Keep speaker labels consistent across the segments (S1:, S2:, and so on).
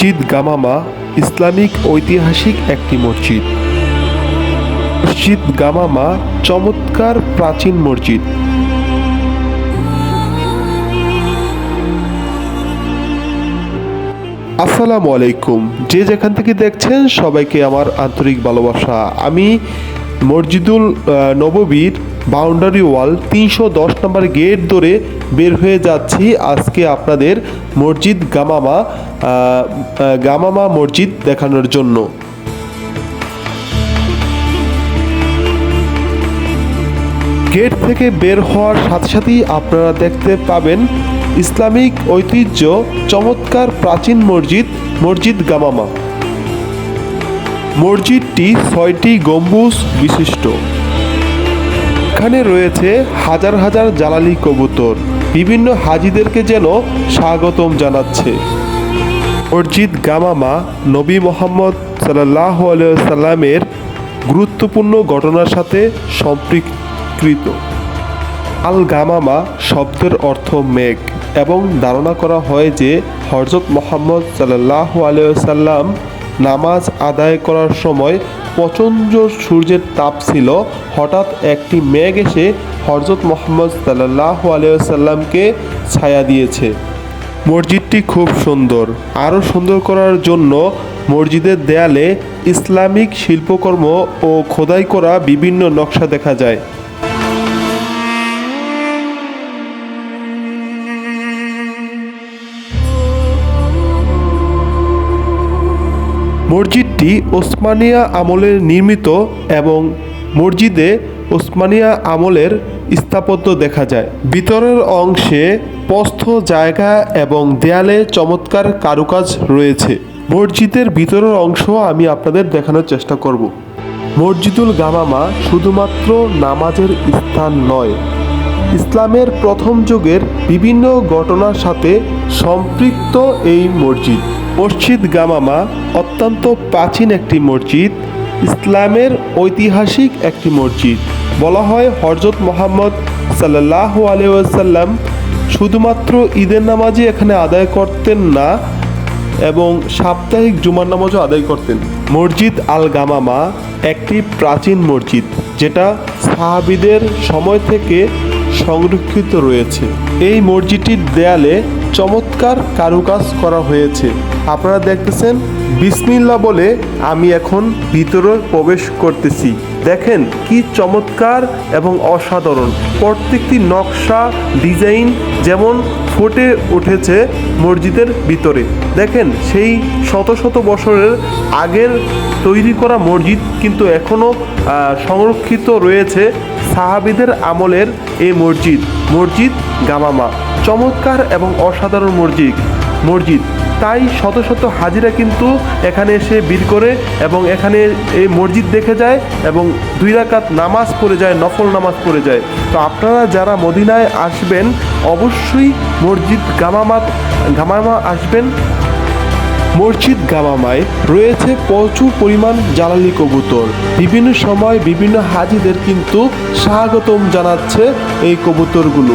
S1: মসজিদ গামামা ইসলামিক ঐতিহাসিক একটি মসজিদ। মসজিদ গামামা চমৎকার প্রাচীন মসজিদ। আসসালামু আলাইকুম। যে যেখান থেকে দেখছেন সবাইকে আমার আন্তরিক ভালোবাসা। আমি মসজিদুল নববীর বাউন্ডারি ওয়াল তিনশো দশ নম্বর গেট ধরে বের হয়ে যাচ্ছি। আজকে আপনাদের মসজিদ গামামা গামামা মসজিদ দেখানোর জন্য। গেট থেকে বের হওয়ার সাথে সাথেই আপনারা দেখতে পাবেন ইসলামিক ঐতিহ্য, চমৎকার প্রাচীন মসজিদ মসজিদ গামামা। মসজিদটি ছয়টি গম্বুজ বিশিষ্ট। এখানে রয়েছে হাজার হাজার জ্বালালি কবুতর। বিভিন্ন হাজিদেরকে যেন স্বাগতম জানাচ্ছে। মসজিদ গামামা নবী মোহাম্মদ সাল্লাহ সাল্লামের গুরুত্বপূর্ণ ঘটনার সাথে সম্পৃক্ত। আল গামামা শব্দের অর্থ মেঘ এবং ধারণা করা হয় যে হজরত মোহাম্মদ সাল্লাহ সাল্লাম নামাজ আদায় করার সময় প্রচণ্ড সূর্যের তাপ ছিল। হঠাৎ একটি মেঘ এসে হজরত মোহাম্মদ সাল্লাহ সাল্লামকে ছায়া দিয়েছে। মসজিদটি খুব সুন্দর। আরও সুন্দর করার জন্য মসজিদের দেয়ালে ইসলামিক শিল্পকর্ম ও খোদাই করা বিভিন্ন নকশা দেখা যায়। মসজিদটি ওসমানিয়া আমলের নির্মিত এবং মসজিদে ওসমানিয়া আমলের স্থাপত্য দেখা যায়। ভিতরের অংশে পস্থ জায়গা এবং দেয়ালে চমৎকার কারুকাজ রয়েছে। মসজিদের ভিতরের অংশ আমি আপনাদের দেখানোর চেষ্টা করব। মসজিদুল গামামা শুধুমাত্র নামাজের স্থান নয়, ইসলামের প্রথম যুগের বিভিন্ন ঘটনার সাথে সম্পৃক্ত এই মসজিদ। মসজিদ গামামা অত্যন্ত প্রাচীন একটি মসজিদ, ইসলামের ঐতিহাসিক একটি মসজিদ। বলা হয় হরজত মোহাম্মদ সাল্লাহ আলিয়াল্লাম শুধুমাত্র ঈদের নামাজই এখানে আদায় করতেন না এবং সাপ্তাহিক জুমার নামাজও আদায় করতেন। মসজিদ আল গামামা একটি প্রাচীন মসজিদ, যেটা সাহাবিদের সময় থেকে সংরক্ষিত রয়েছে। এই মসজিদটির দেয়ালে চমৎকার কারুকাজ করা হয়েছে। আপনারা দেখতেছেন বিসমিল্লা বলে আমি এখন ভিতরে প্রবেশ করতেছি। দেখেন কি চমৎকার এবং অসাধারণ। প্রত্যেকটি নকশা, ডিজাইন যেমন ফুটে উঠেছে মসজিদের ভিতরে। দেখেন সেই শত শত বছরের আগের তৈরি করা মসজিদ কিন্তু এখনও সংরক্ষিত রয়েছে সাহাবিদের আমলের এই মসজিদ মসজিদ গামামা। চমৎকার এবং অসাধারণ মসজিদ। মসজিদ। তাই শত শত হাজিরা কিন্তু এখানে এসে ভিড় করে এবং এখানে এই মসজিদ দেখে যায় এবং দুই রাকাত নামাজ পড়ে যায়, নফল নামাজ পড়ে যায়। তো আপনারা যারা মদিনায় আসবেন, অবশ্যই মসজিদ গামামাত, গামামা আসবেন। মসজিদ গামামায় রয়েছে প্রচুর পরিমাণ জ্বালানি কবুতর। বিভিন্ন সময় বিভিন্ন হাজিদের কিন্তু স্বাগতম জানাচ্ছে এই কবুতরগুলো।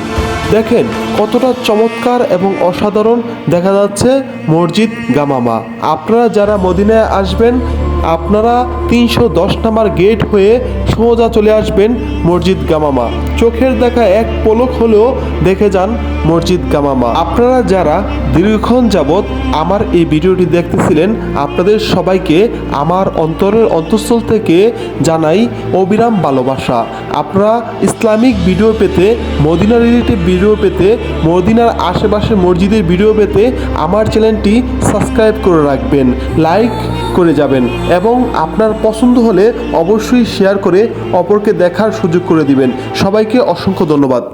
S1: দেখেন কতটা চমৎকার এবং অসাধারণ দেখা যাচ্ছে মসজিদ গামামা। আপনারা যারা মদিনায় আসবেন আপনারা তিনশো দশ নাম্বার গেট হয়ে সোজা চলে আসবেন মসজিদ গামামা। চোখের দেখা এক পলক হলেও দেখে যান মসজিদ গামামা। আপনারা যারা দীর্ঘক্ষণ যাবৎ আমার এই ভিডিওটি দেখতেছিলেন, আপনাদের সবাইকে আমার অন্তরের অন্তঃস্থল থেকে জানাই অবিরাম ভালোবাসা। আপনারা ইসলামিক ভিডিও পেতে, মদিনা রিলেটেড ভিডিও পেতে, মদিনার আশেপাশে মসজিদের ভিডিও পেতে আমার চ্যানেলটি সাবস্ক্রাইব করে রাখবেন। লাইক করে যাবেন। এবং আপনার পছন্দ হলে অবশ্যই শেয়ার করে অপরকে দেখার সুযোগ করে দিবেন। সবাইকে অসংখ্য ধন্যবাদ।